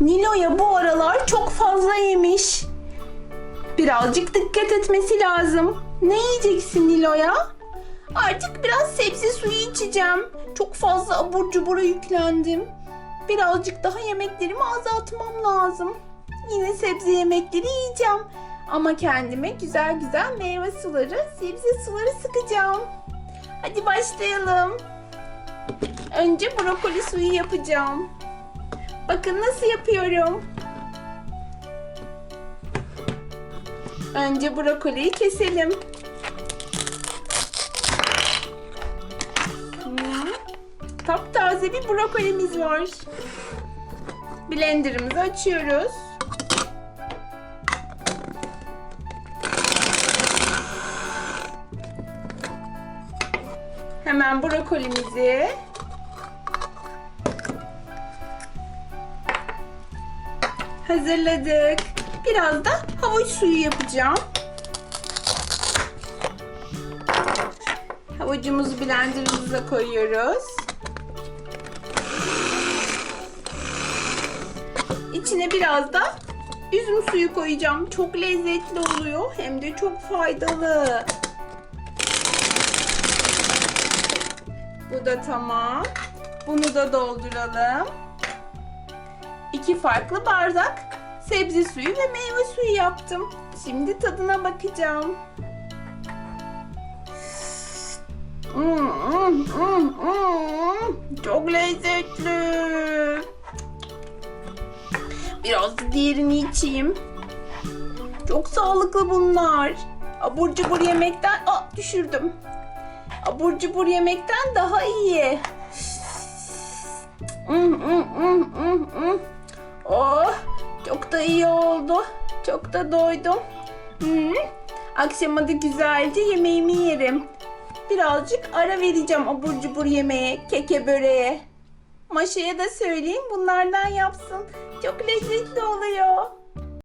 Nilo'ya bu aralar çok fazla yemiş. Birazcık dikkat etmesi lazım. Ne yiyeceksin Nilo'ya? Artık biraz sebze suyu içeceğim. Çok fazla abur cubura yüklendim. Birazcık daha yemeklerimi azaltmam lazım. Yine sebze yemekleri yiyeceğim. Ama kendime güzel güzel meyve suları, sebze suları sıkacağım. Hadi başlayalım. Önce brokoli suyu yapacağım. Bakın nasıl yapıyorum. Önce brokoliyi keselim. Taptaze bir brokolimiz var. Blenderımızı açıyoruz. Hemen brokolimizi hazırladık. Biraz da havuç suyu yapacağım. Havucumuzu blenderımıza koyuyoruz. İçine biraz da üzüm suyu koyacağım. Çok lezzetli oluyor hem de çok faydalı. Bu da tamam. Bunu da dolduralım. İki farklı bardak sebze suyu ve meyve suyu yaptım. Şimdi tadına bakacağım. Mm, mm, mm, mm. Çok lezzetli. Biraz da diğerini içeyim. Çok sağlıklı bunlar. Abur cubur yemekten... Aa, düşürdüm. Abur cubur yemekten daha iyi. Mm, mm, mm, mm, mm. Da iyi oldu. Çok da doydum. Hmm. Akşama da güzelce yemeğimi yerim. Birazcık ara vereceğim abur cubur yemeğe, keke böreğe. Maşa'ya da söyleyeyim bunlardan yapsın. Çok lezzetli oluyor.